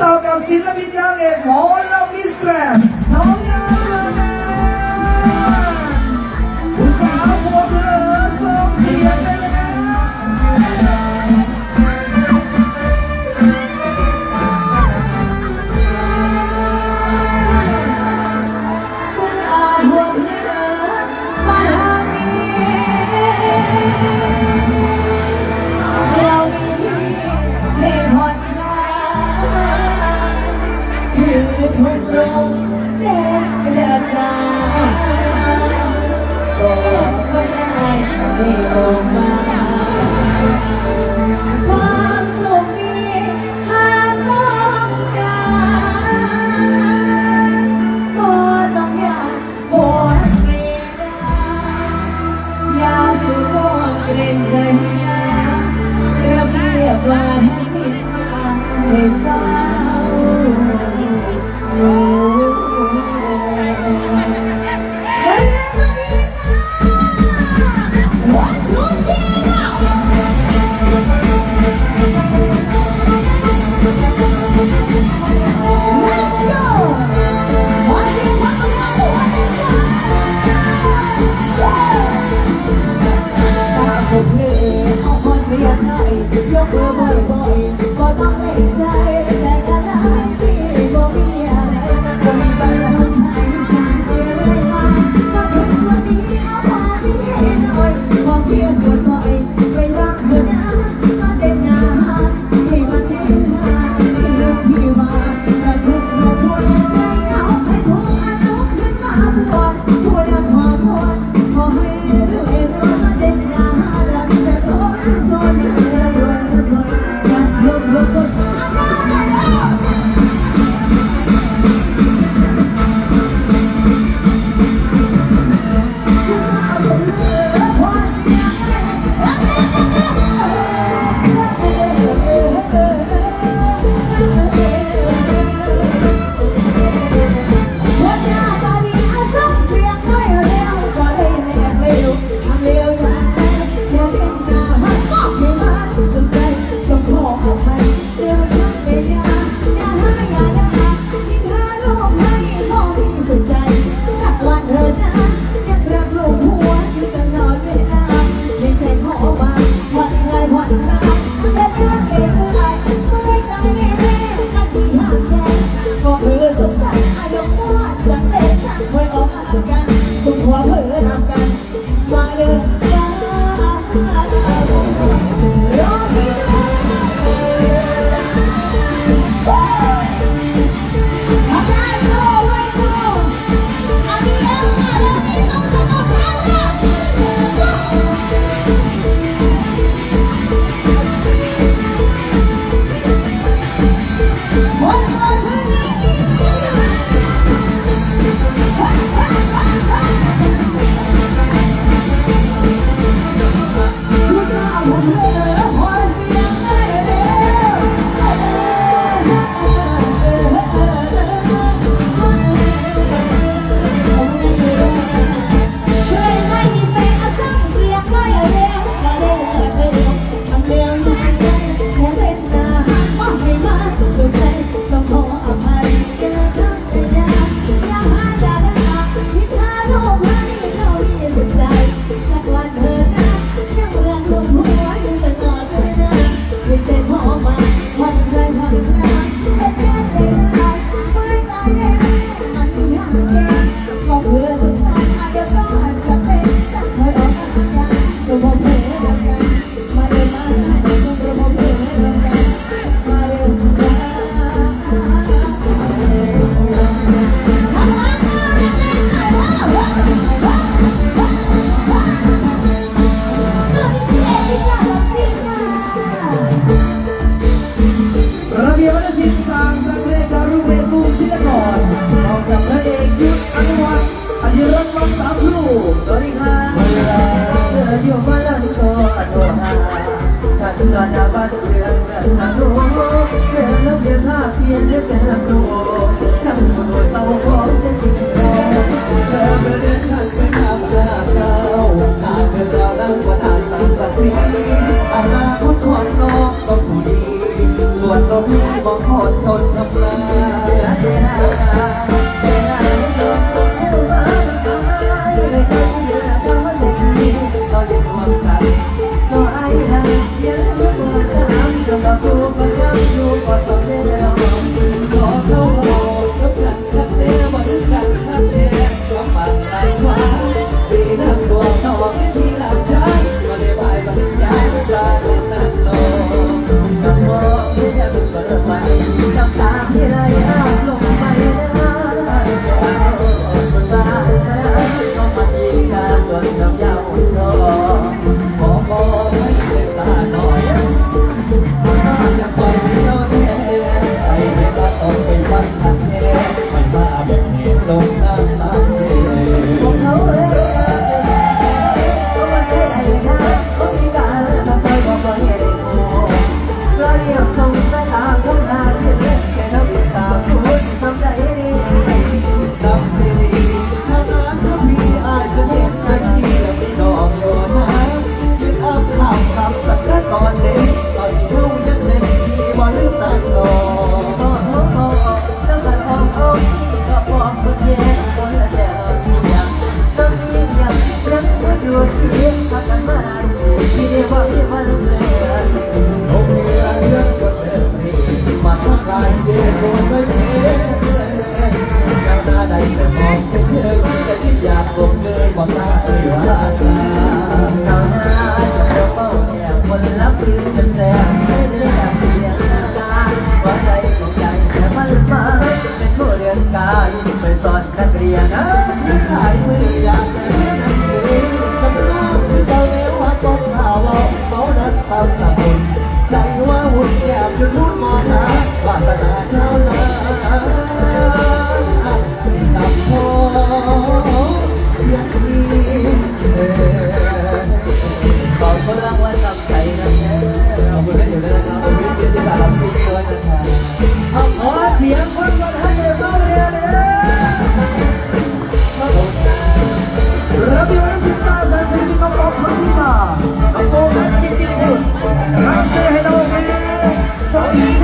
talk of Silla Vidya with all of his strength. ลาดาบัดเดือนแบบนันโน้เดือนแล้วเดือนห้าเพียงได้เป็นนันโอ้ฉันโดยเตาพร้อมจะติดโตเธอเป็นเรื่นงฉันเป็นน้ำตาเก่าหากเธอจะรักกว่าทานตามตัดสินอนาคตของน้องต้องผู้ดีส่วนตัวพี่บอกพอดทนทำลาย you in there.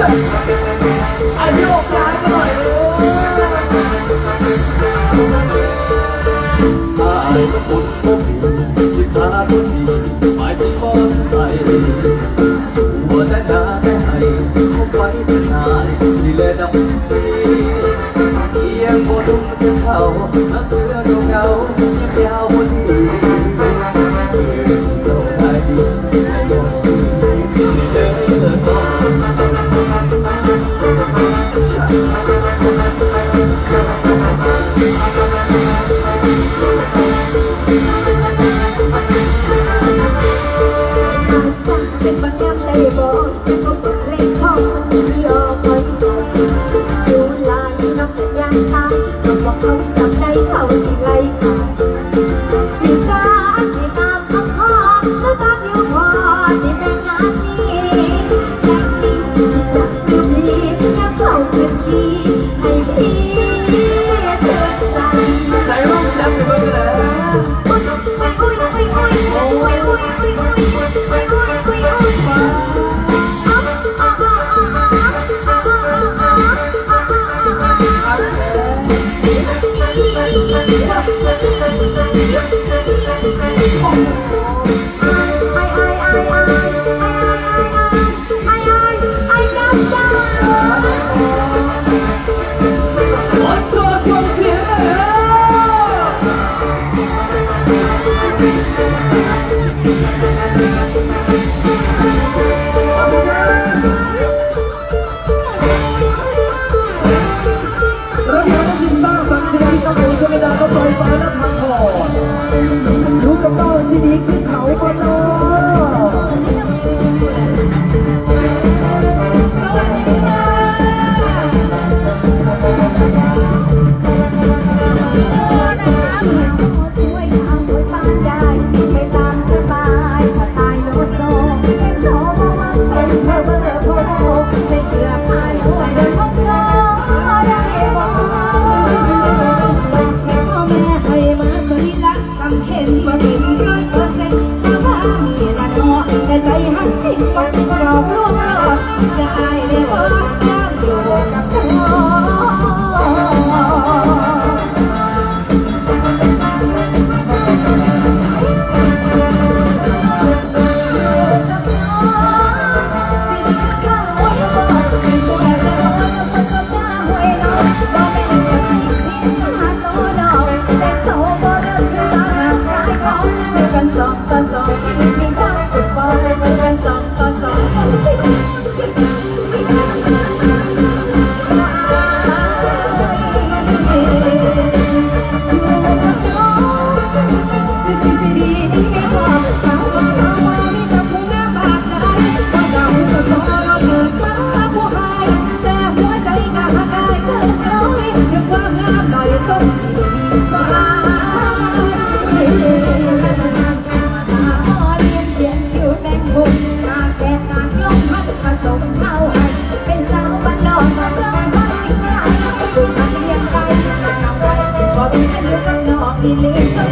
อายุกลาหน่อยอายละคนก็ผิวสิขาคนดีหมายสิบอลไทยสู้ว่ได้นาได้ให้เขาไปเป็นนายสิเลดำปีเอียงบ่ดุมจะเขาน้าเสือเก่า เป็บางน้ำได้บอกก็เปิดเล่นห้อเดียวคอยดูลายน้องยางตาก็บอกเขาจำได้าทีไรค่สิกาสิตามคำขอแล้วตานิ้พอที่เป็นงานนี้อยากดีจักดูดีอยากเข้าพื้นที่ให้พี่เธอใจใจร้องจังเลย Thank you.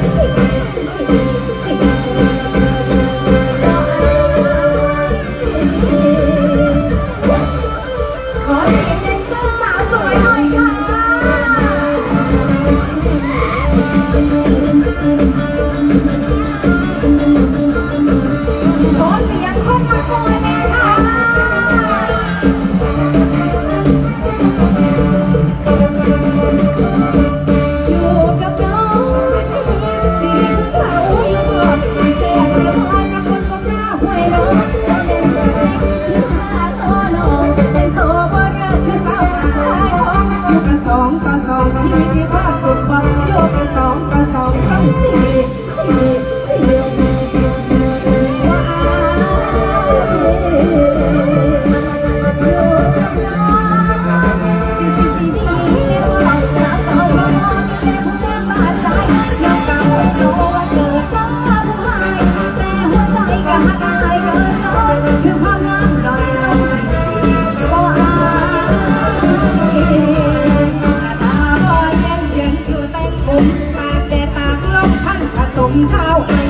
ลีสั ผ